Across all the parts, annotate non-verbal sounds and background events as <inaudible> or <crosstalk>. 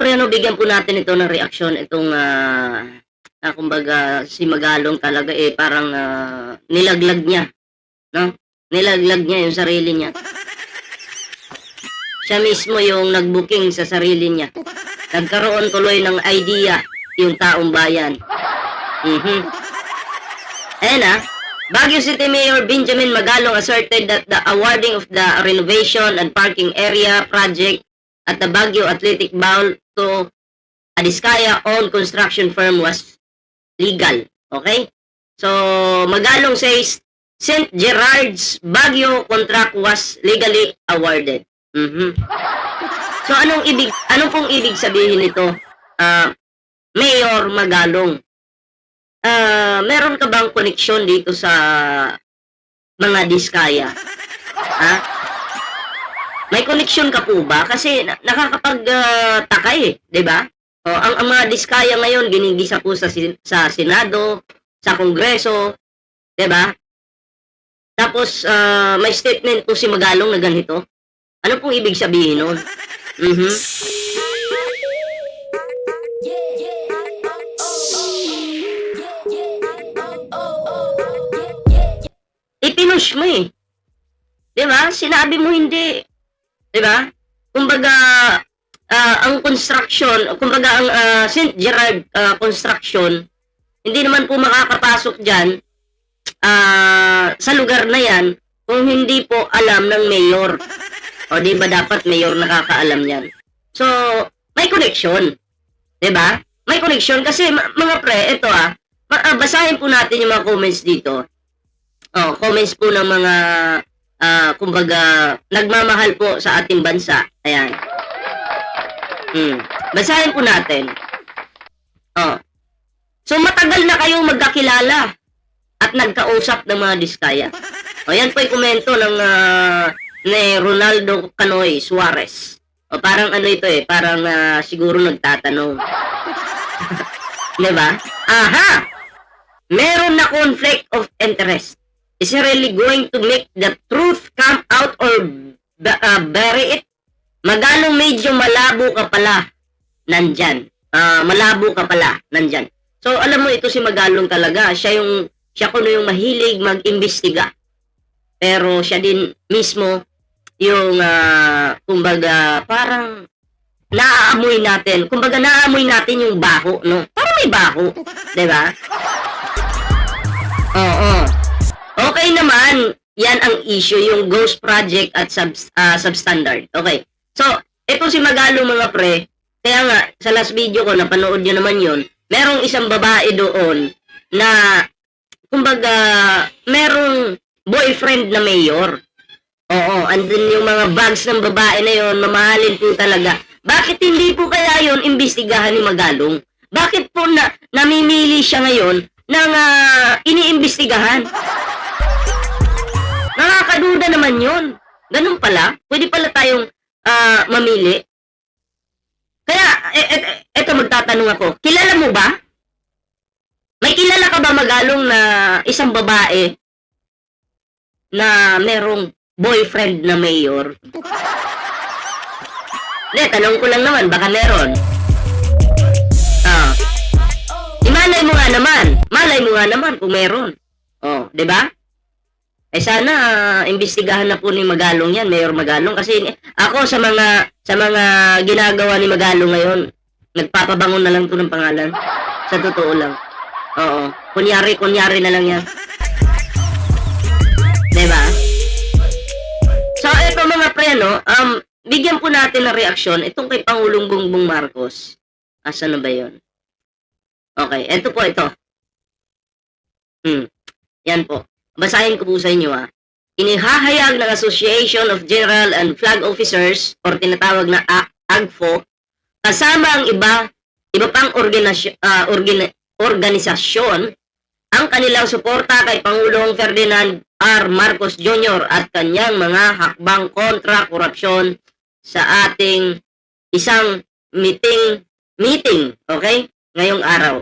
pre, ano, bigyan po natin ito ng reaksyon. Itong, ah, ah, kumbaga, si Magalong talaga eh, parang ah, nilaglag niya. No? Nilaglag niya yung sarili niya. Siya mismo yung nagbooking sa sarili niya. Nagkaroon tuloy ng idea yung taong bayan. Mhm. Ayan ah. Baguio City Mayor Benjamin Magalong asserted that the awarding of the renovation and parking area project at the Baguio Athletic Bowl to a Diskaya-owned construction firm was legal. Okay? So, Magalong says, St. Gerard's Baguio contract was legally awarded. Mhm. So, anong ibig, anong pong ibig sabihin nito? Ah, Mayor Magalong, ah, meron ka bang koneksyon dito sa mga diskaya? Ha? May koneksyon ka po ba? Kasi na- nakakapag-taka eh, 'di ba? O, ang, ang mga diskaya ngayon ginigisa po sa sa Senado, sa Kongreso, 'di ba? Tapos ah, may statement po si Magalong na ganito. Ano pong ibig sabihin nun? Mhm. Ipinush mo eh. 'Di ba? Sinabi mo hindi. 'Di ba? Kumbaga ah, ang construction, kumbaga ang ah, St. Gerard ah, construction, hindi naman po makakapasok diyan ah, sa lugar na 'yan kung hindi po alam ng mayor. O di ba dapat mayor nakakaalam 'yan. So, may connection. 'Di ba? May connection kasi mga pre, ito ah, basahin po natin yung mga comments dito. Oh, comments po ng mga ah, kumbaga nagmamahal po sa ating bansa. Ayan. Hmm. Basahin po natin. Oh. So matagal na kayong magkakilala at nagkausap ng mga diskaya. O yan po yung komento ng ah, ni Ronaldo Canoy Suarez. O parang ano ito eh, parang ah, siguro nagtatanong. <laughs> 'Di ba? Aha! Meron na conflict of interest. Is he really going to make the truth come out or ah, bury it? Magalong medyo malabo ka pala nandyan. Ah, malabo ka pala nandyan. So, alam mo, ito si Magalong talaga. Siya yung, siya kuno yung mahilig mag-imbestiga. Pero siya din mismo yung, ah, kumbaga, parang naaamoy natin. Kumbaga, naaamoy natin yung baho, no? Parang may baho. 'di ba? <laughs> Oo. Okay naman, yan ang issue, yung ghost project at sub, ah, substandard. Okay. So, ito si Magalong mga pre, kaya nga, sa last video ko, napanood nyo naman yun, merong isang babae doon na, kumbaga, merong boyfriend na mayor. Oo, andun yung mga bags ng babae na yon, mamahalin po talaga. Bakit hindi po kaya yon imbestigahan ni Magalong? Bakit po na namimili siya ngayon ng ah, iniimbestigahan? Nakakaduda naman yon. Ganun pala. Pwede pala tayong ah, mamili. Kaya, e- e- e- eto magtatanong ako. Kilala mo ba? May kilala ka ba magalong na isang babae na merong boyfriend na mayor? Hindi, tanong ko lang naman, baka meron. Ah. Imalay mo nga naman. Malay mo nga naman kung meron. Oh, 'di ba? Eh sana ah, imbestigahan na po ni Magalong 'yan, Mayor Magalong kasi ako sa mga sa mga ginagawa ni Magalong ngayon, nagpapabangon na lang 'to ng pangalan. Sa totoo lang. Oo. Kunyari, kunyari na lang 'yan. 'Di ba? So, ito mga pre, no, um, bigyan po natin ng reaksyon itong kay Pangulong Bongbong Marcos. Asa na ba yon? Okay, ito po ito. Hmm. Yan po. Basahin ko po sa inyo ah. Inihahayag ng Association of General and Flag Officers or tinatawag na AGFO kasama ang iba iba pang organisasyon, organisasyon ang kanilang suporta kay Pangulong Ferdinand R. Marcos Jr. at kanyang mga hakbang kontra korupsyon sa ating isang meeting meeting, okay? Ngayong araw.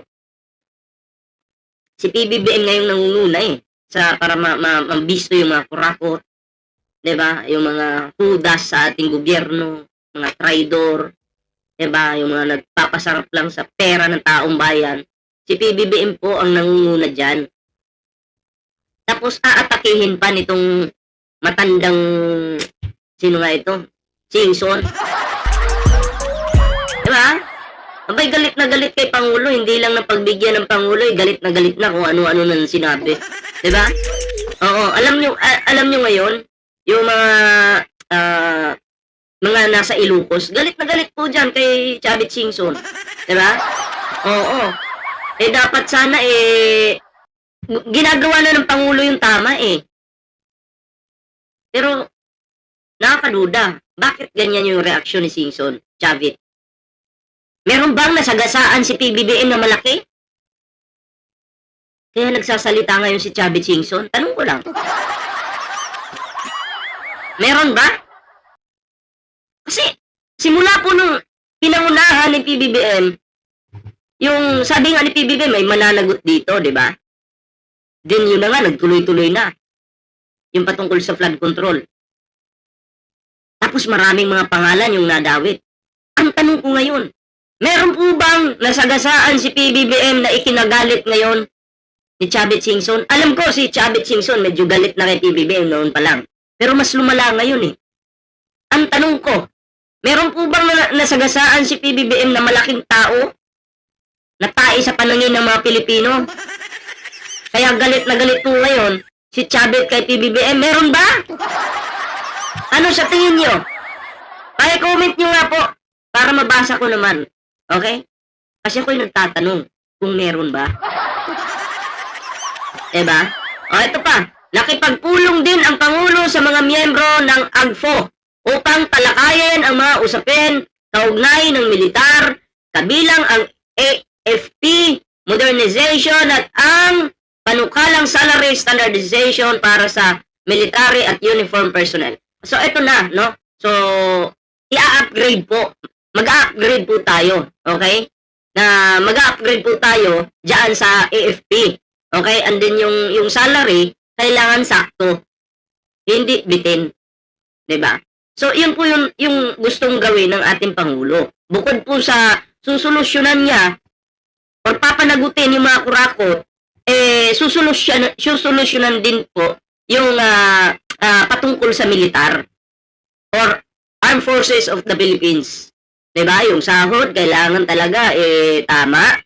Si PBBM ngayong nangunguna eh sa para ma, ma, mambisto yung mga kurakot, 'di ba? Yung mga hudas sa ating gobyerno, mga traidor. Diba? Yung mga nagpapasarap lang sa pera ng taong bayan. Si PBBM po ang nangunguna dyan. Tapos aatakihin pa nitong matandang sino nga ito? Singson. Diba? Abay, galit na galit kay Pangulo. Hindi lang na pagbigyan ng Pangulo, eh, galit na galit na kung ano-ano nang sinabi. Diba? Oo, alam nyo, alam nyo ngayon, yung mga ah, mga nasa Ilocos, galit na galit po dyan kay Chavit Singson. Diba? Oo. Eh, dapat sana eh, ginagawa na ng Pangulo yung tama eh. Pero, nakakaduda. Bakit ganyan yung reaksyon ni Singson, Chavit? Meron bang nasagasaan si PBBM na malaki? Kaya nagsasalita ngayon si Chavit Singson? Tanong ko lang. Meron ba? Kasi, simula po nung pinangunahan ni PBBM, yung sabi nga ni PBBM, may mananagot dito, di ba? Then yun na nga, nagtuloy-tuloy na. Yung patungkol sa flood control. Tapos maraming mga pangalan yung nadawit. Ang tanong ko ngayon, meron po bang nasagasaan si PBBM na ikinagalit ngayon ni Chavit Singson? Alam ko si Chavit Singson medyo galit na kay PBBM noon pa lang. Pero mas lumala ngayon eh. Ang tanong ko, meron po bang na- nasagasaan si PBBM na malaking tao? Na tae sa panangin ng mga Pilipino? Kaya galit na galit po ngayon si Chavit kay PBBM. Meron ba? Ano sa tingin nyo? Paki-comment nyo nga po para mabasa ko naman. Okay? Kasi ako'y nagtatanong kung meron ba. <laughs> Diba? O, ito pa. Nakipagpulong din ang Pangulo sa mga miyembro ng AGFO upang talakayin ang mga usapin kaugnay ng militar, kabilang ang AFP, modernization at ang panukalang salary standardization para sa military at uniform personnel. So, ito na, no? So, i-upgrade po. Mag-upgrade po tayo, okay? Na mag-upgrade po tayo diyan sa AFP. Okay? And then yung yung salary kailangan sakto. Hindi bitin. 'Di ba? So, yun po yung, yung gustong gawin ng ating Pangulo. Bukod po sa susolusyonan niya or papanagutin yung mga kurakot, eh, susolusyon, susolusyonan din po yung ah, ah, patungkol sa militar or Armed Forces of the Philippines. 'Di ba? Yung sahod kailangan talaga eh tama.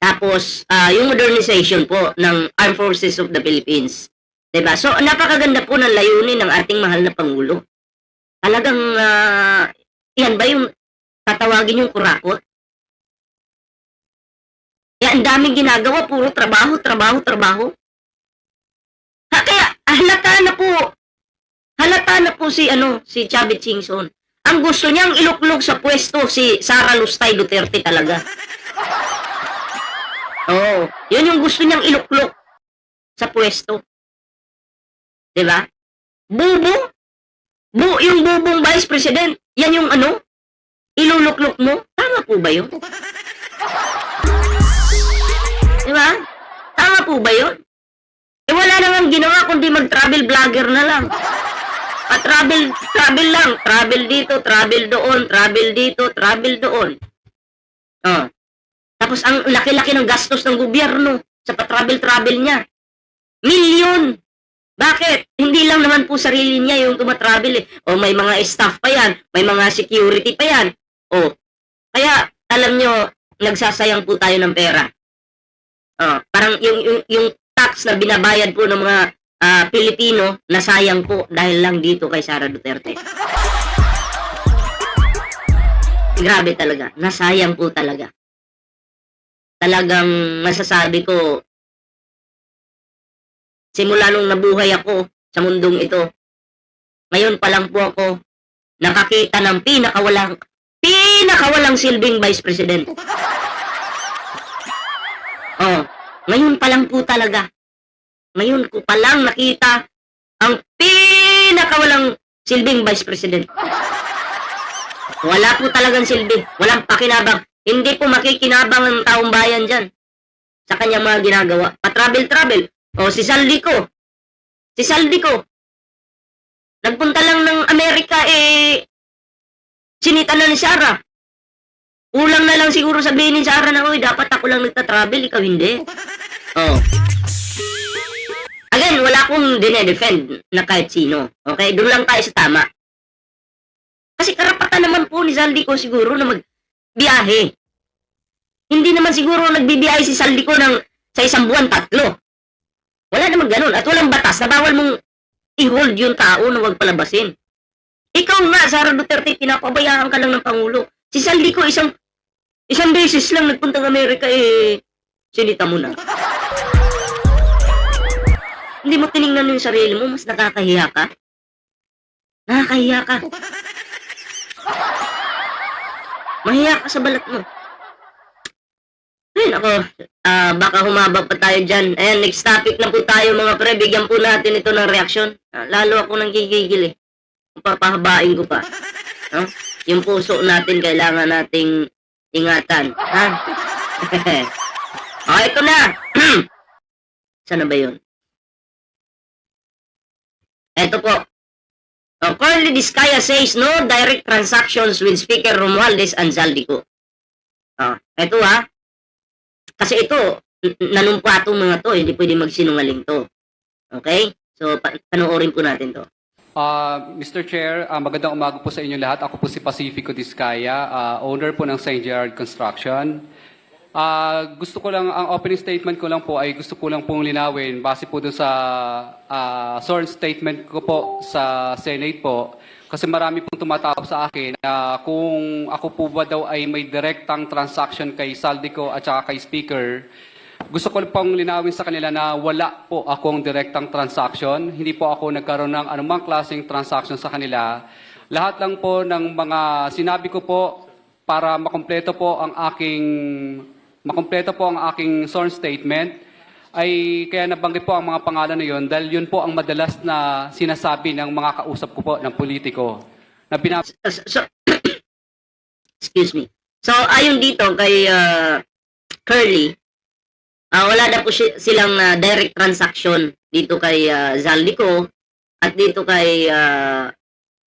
Tapos ah, yung modernization po ng Armed Forces of the Philippines. 'Di ba? So napakaganda po ng layunin ng ating mahal na pangulo. Talagang ah, yan ba yung tatawagin yung kurakot? Kaya ang daming ginagawa, puro trabaho, trabaho, trabaho. Ha, kaya halata na po, halata na po si, ano, si Chavit Singson. Ang gusto niyang iluklog sa pwesto si Sara Lustay Duterte talaga. Oo, yun yung gusto niyang iluklog sa pwesto. 'Di ba? Bubo? Bu, yung bubong vice president, yan yung ano? Iluluklok mo? Tama po ba yun? Di ba? Tama po ba yun? Eh wala namang ginawa kundi mag-travel vlogger na lang. At travel, travel lang. Travel dito, travel doon, travel dito, travel doon. Oh. Tapos ang laki-laki ng gastos ng gobyerno sa pa-travel-travel niya. Milyon! Bakit? Hindi lang naman po sarili niya yung tumatravel eh. O may mga staff pa yan, may mga security pa yan. O, kaya alam nyo, nagsasayang po tayo ng pera. Oh, parang yung, yung, yung tax na binabayad po ng mga ah, Pilipino, nasayang po dahil lang dito kay Sara Duterte. Grabe talaga. Nasayang po talaga. Talagang masasabi ko, simula nung nabuhay ako sa mundong ito, ngayon pa lang po ako nakakita ng pinakawalang, pinakawalang silbing Vice President. Oh, ngayon pa lang po talaga. Ngayon ko pa lang nakita ang pinakawalang silbing Vice President. Wala po talagang silbi. Walang pakinabang. Hindi po makikinabang ng taong bayan dyan sa kanyang mga ginagawa. Pa-travel-travel. O, si Saldico. Si Saldico. Nagpunta lang ng Amerika, eh, sinita na ni Sarah. Kulang na lang siguro sabihin ni Sarah na, uy, dapat ako lang nagta-travel, ikaw hindi. <laughs> Oh. Wala akong dinedefend na kahit sino. Okay? Doon lang tayo sa tama. Kasi karapatan naman po ni Saldico siguro na magbiyahe. Hindi naman siguro nagbibiyahe si Saldico ng sa isang buwan tatlo. Wala naman ganun. At walang batas na bawal mong i-hold yung tao na wag palabasin. Ikaw nga, Sara Duterte, pinapabayaan ka lang ng Pangulo. Si Saldico, isang isang beses lang nagpuntang Amerika, eh, sinita mo na. Hindi mo tiningnan yung sarili mo, mas nakakahiya ka. Nakakahiya ka. Mahiya ka sa balat mo. Ay, ako, ah, baka humaba pa tayo dyan. Ayan, next topic na po tayo mga pre. Bigyan po natin ito ng reaksyon. Ah, lalo ako nang gigigil eh. Papahabain ko pa. No? Yung puso natin kailangan nating ingatan. Ha? <laughs> oh, ito na. <clears throat> Sana ba yun? Ito po. Oh, Currently, Discaya says no direct transactions with Speaker Romualdez and Zaldico. Oh, ito ha. Kasi ito, nanumpa itong mga to, hindi pwede magsinungaling to. Okay? So, pa- panoorin po natin to. Ah, Mr. Chair, ah, magandang umaga po sa inyo lahat. Ako po si Pacifico Discaya, ah, owner po ng St. Gerard Construction. Ah, gusto ko lang, ang opening statement ko lang po ay gusto ko lang pong linawin base po doon sa ah, sworn statement ko po sa Senate po. Kasi marami pong tumatawag sa akin na kung ako po ba daw ay may direktang transaction kay Saldico at saka kay Speaker, gusto ko pong linawin sa kanila na wala po akong direktang transaction. Hindi po ako nagkaroon ng anumang klaseng transaction sa kanila. Lahat lang po ng mga sinabi ko po para makumpleto po ang aking makumpleto po ang aking sworn statement ay kaya nabanggit po ang mga pangalan na yon dahil yun po ang madalas na sinasabi ng mga kausap ko po ng politiko na binab- So, so <coughs> excuse me. So, ayon dito kay uh, Curly, ah, wala na po si- silang ah, direct transaction dito kay uh, Zaldico at dito kay ah,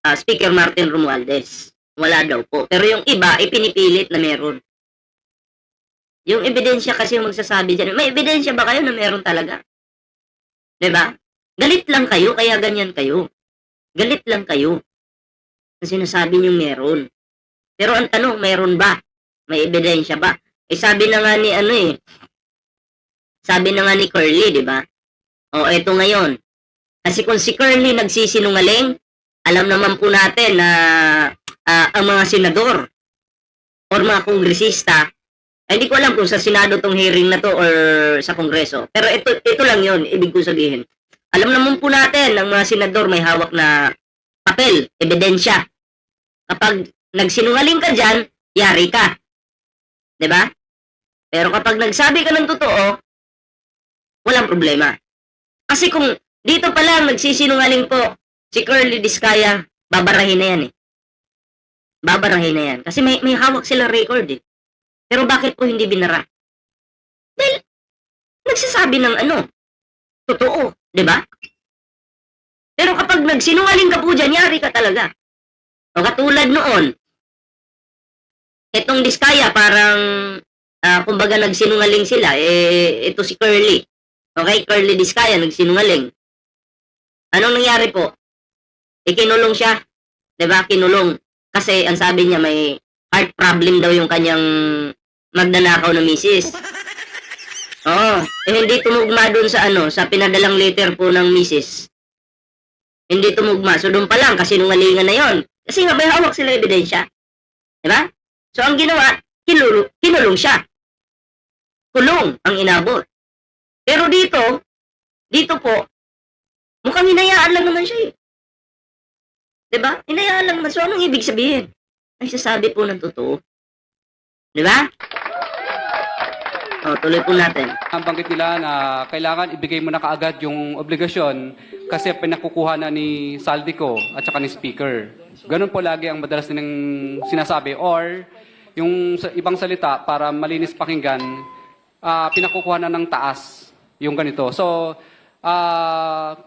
ah, Speaker Martin Romualdez. Wala daw po. Pero yung iba, ipinipilit na meron. Yung ebidensya kasi yung magsasabi dyan. May ebidensya ba kayo na meron talaga? ba? Galit lang kayo, kaya ganyan kayo. Galit lang kayo. Kasi sinasabi niyo meron. Pero ang tanong, meron ba? May ebidensya ba? Eh sabi na nga ni ano eh, sabi na nga ni Curly, di ba? O eto ngayon. Kasi kung si Curly nagsisinungaling, alam naman po natin na ah, ang mga senador or mga kongresista, eh, hindi ko alam kung sa Senado tong hearing na to or sa Kongreso. Pero ito, ito lang yon ibig ko sabihin. Alam naman po natin, ang mga senador may hawak na papel, ebidensya. Kapag nagsinungaling ka dyan, yari ka. ba? Pero kapag nagsabi ka ng totoo, walang problema. Kasi kung dito pa lang nagsisinungaling po si Curly Discaya, babarahin na yan eh. Babarahin na yan. Kasi may, may hawak sila record eh. Pero bakit po hindi binara? Dahil nagsasabi ng ano, totoo, 'di ba? Pero kapag nagsinungaling ka po dyan, yari ka talaga. O katulad noon, itong Diskaya parang, ah, kumbaga nagsinungaling sila, eh, ito si Curly. Okay, Curly Diskaya, nagsinungaling. Anong nangyari po? Ikinulong siya. 'Di ba Kinulong. Kasi ang sabi niya may heart problem daw yung kanyang magnanakaw na misis. Oo. Eh, hindi tumugma dun sa ano, sa pinadalang letter po ng misis. Hindi tumugma. So, doon pa lang, kasi nungalingan na yon. Kasi nga, may hawak sila ebidensya. Diba? So, ang ginawa, kinulong, kinulong siya. Kulong ang inabot. Pero dito, dito po, mukhang hinayaan lang naman siya eh. Diba? Hinayaan lang naman. So, anong ibig sabihin? Nagsasabi po ng totoo. Diba? O, tuloy po natin. Ang banggit nila na kailangan ibigay mo na kaagad yung obligasyon kasi pinakukuha na ni Saldico at saka ni Speaker. Ganun po lagi ang madalas nilang sinasabi. Or, yung sa ibang salita, para malinis pakinggan, ah, pinakukuha na ng taas yung ganito. So, ah,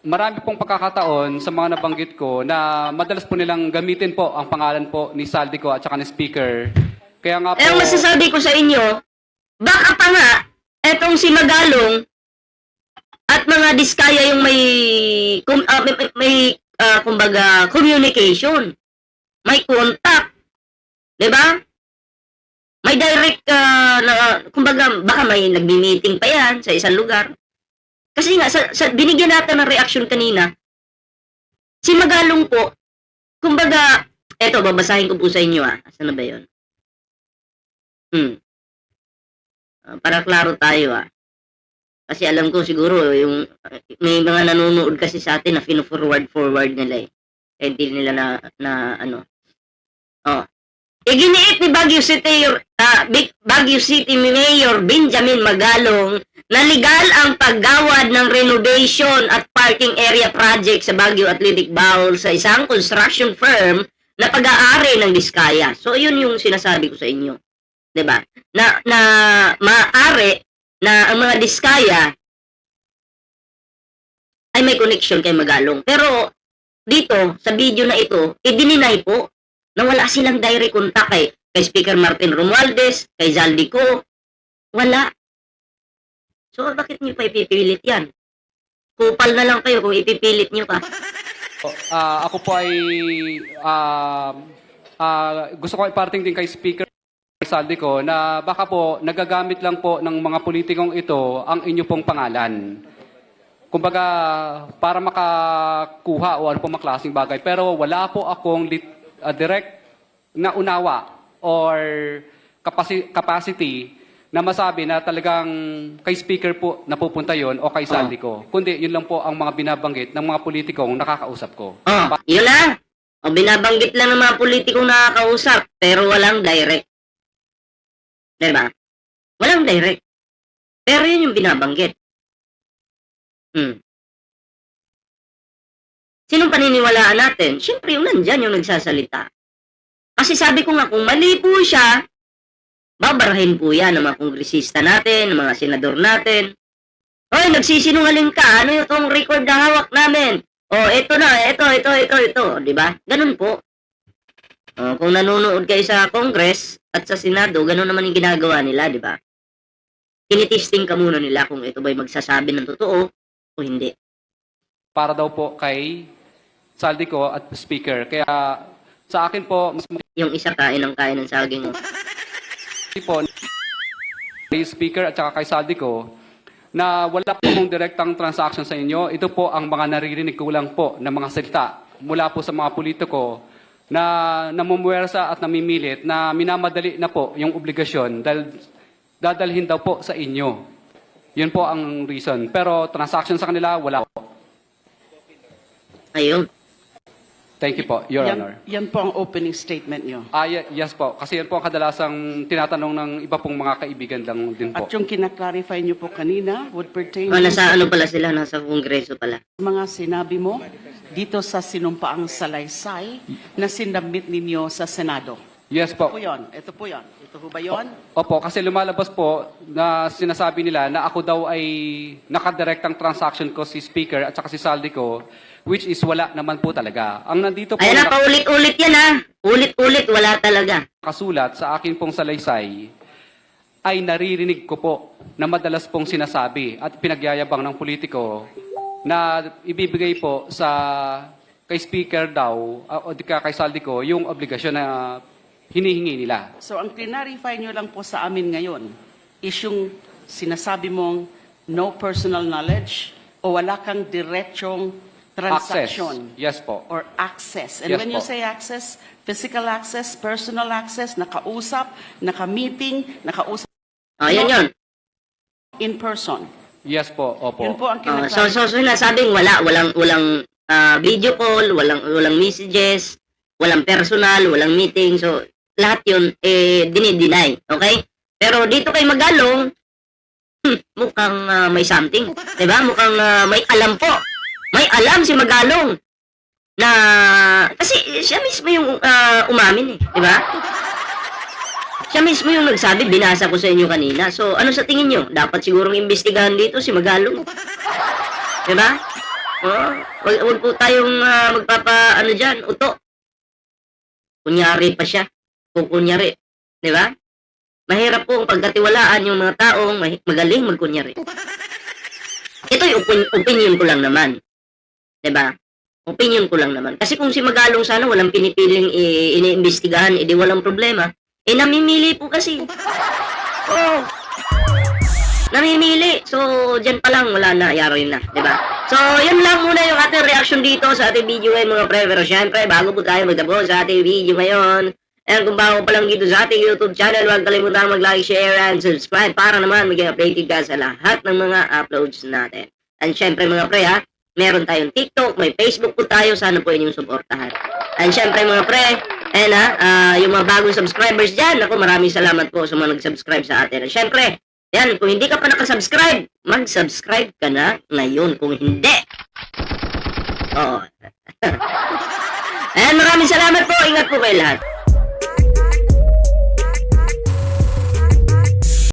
marami pong pagkakataon sa mga nabanggit ko na madalas po nilang gamitin po ang pangalan po ni Saldico at saka ni Speaker. Kaya nga po... Eh, ang masasabi ko sa inyo, baka pa nga, etong si Magalong at mga diskaya yung may, kum, ah, may, may- ah, kumbaga, communication. May contact. 'Di ba? May direct, ah, na, kumbaga, baka may nagbi-meeting pa yan sa isang lugar. Kasi nga, sa, sa, binigyan natin ng reaction kanina, si Magalong po, kumbaga, eto, babasahin ko po sa inyo ah. Asan na ba yun? Hmm. Ah, para klaro tayo ah. Kasi alam ko siguro yung may mga nanonood kasi sa atin na fino-forward forward nila eh. Kaya hindi nila na, na ano. Oh. Iginiit ni Baguio City Big- Baguio City Mayor Benjamin Magalong na legal ang paggawad ng renovation at parking area project sa Baguio Athletic Bowl sa isang construction firm na pag-aari ng Diskaya. So yun yung sinasabi ko sa inyo. 'Di ba? Na na maaari na ang mga diskaya ay may connection kay Magalong. Pero dito sa video na ito, i-deny po na wala silang direct contact kay, kay Speaker Martin Romualdez, kay Zaldico. Wala. So bakit niyo pa ipipilit yan? Kupal na lang kayo kung ipipilit niyo pa. Ah, ako po ay ah, ah, gusto ko iparting din kay Speaker Saldico na baka po nagagamit lang po ng mga politikong ito ang inyo pong pangalan. Kumbaga, para makakuha o ano po mga klaseng bagay. Pero wala po akong lit, ah, direct na unawa or capacity, capacity na masabi na talagang kay speaker po napupunta yon o kay Saldico. Kundi yun lang po ang mga binabanggit ng mga politikong nakakausap ko. Oh, yun lang. O binabanggit lang ng mga politikong nakakausap, pero walang direct. Diba? Walang direct. Pero yun yung binabanggit. Hmm. Sinong paniniwalaan natin? Siyempre, yung nandyan yung nagsasalita. Kasi sabi ko nga, kung mali po siya, babarahin po yan ng mga kongresista natin, ng mga senador natin. Hoy, nagsisinungaling ka. Ano yung tong record na hawak namin? Oh, ito na, ito, ito, ito, ito, ba? Ganun po. Oh, kung nanonood kayo sa Congress at sa Senado, ganun naman yung ginagawa nila, 'di ba? Tinitesting ka muna nila kung ito ba'y magsasabi ng totoo o hindi. Para daw po kay Saldico at speaker. Kaya sa akin po, mas Yung isa kain ng kain ng saging. po kay speaker at saka kay Saldico na wala po kong direktang transaction sa inyo. Ito po ang mga naririnig ko lang po ng mga salita mula po sa mga politiko na namumuwersa at namimilit na minamadali na po yung obligasyon dahil dadalhin daw po sa inyo. Yun po ang reason. Pero transaction sa kanila, wala po. Ayun. Thank you po, Your Honor. Yan, yan po ang opening statement nyo. Ah, ye- yes po. Kasi yan po ang kadalasang tinatanong ng iba pong mga kaibigan lang din po. At yung kinaklarify nyo po kanina would pertain nasa sa ano pala sila, nasa kongreso pala. mga sinabi mo dito sa sinumpaang salaysay na sinabit ninyo sa Senado. Yes Ito po. po yun. Ito po yun. Ito po ba yun? Opo, kasi lumalabas po na sinasabi nila na ako daw ay nakadirektang transaction ko si Speaker at saka si Saldi ko, which is wala naman po talaga. Ang nandito po Ayan na, paulit-ulit yan ha. Ulit-ulit, wala talaga. nakasulat sa akin pong salaysay ay naririnig ko po na madalas pong sinasabi at pinagyayabang ng politiko na ibibigay po sa kay speaker daw uh, o di ka kay Saldi ko yung obligasyon na hinihingi nila. So ang clarify nyo lang po sa amin ngayon is yung sinasabi mong no personal knowledge o wala kang diretsong Access. transaction. Yes po. or access. And Yes when you po. say access, physical access, personal access, nakausap, naka-meeting, nakausap O, yan yun. in person. Yes po. Opo. Yun po ang Oh, so, so, so, sinasabing wala, walang, walang ah, video call, walang, walang messages, walang personal, walang meeting. So, lahat yun, eh, dinideny. Okay? Pero dito kay Magalong, hmm, mukhang ah, may something. Diba? Mukhang ah, may alam po. May alam si Magalong. Na, kasi siya mismo yung ah, umamin eh. Diba? Siya mismo yung nagsabi, binasa ko sa inyo kanina. So, ano sa tingin nyo? Dapat sigurong imbestigahan dito si Magalong. Diba? Oh, wag, wag po tayong ah, magpapa, ano dyan, uto. Kunyari pa siya. Kung kunyari. Di ba? Mahirap po ang pagkatiwalaan yung mga taong magaling magkunyari. Ito yung opin- opinion ko lang naman. Di ba? Opinion ko lang naman. Kasi kung si Magalong sana walang pinipiling i- iniimbestigahan, edi walang problema. Eh, namimili po kasi. Oo. Namimili. So, dyan pa lang, wala na, yari na. di ba? So, yun lang muna yung ating reaction dito sa ating video ngayon mga pre. Pero syempre, bago po tayo magtapos sa ating video ngayon, and kung bago pa lang dito sa ating YouTube channel, huwag kalimutan mag-like, share, and subscribe para naman maging updated ka sa lahat ng mga uploads natin. And syempre mga pre ha, meron tayong TikTok, may Facebook po tayo, sana po inyong suportahan. And syempre mga pre, and ha, ah, yung mga bagong subscribers dyan, ako maraming salamat po sa mga nag-subscribe sa atin. And syempre, yan, kung hindi ka pa nakasubscribe, mag-subscribe ka na ngayon. Kung hindi, oo. <laughs> And maraming salamat po. Ingat po kayo lahat.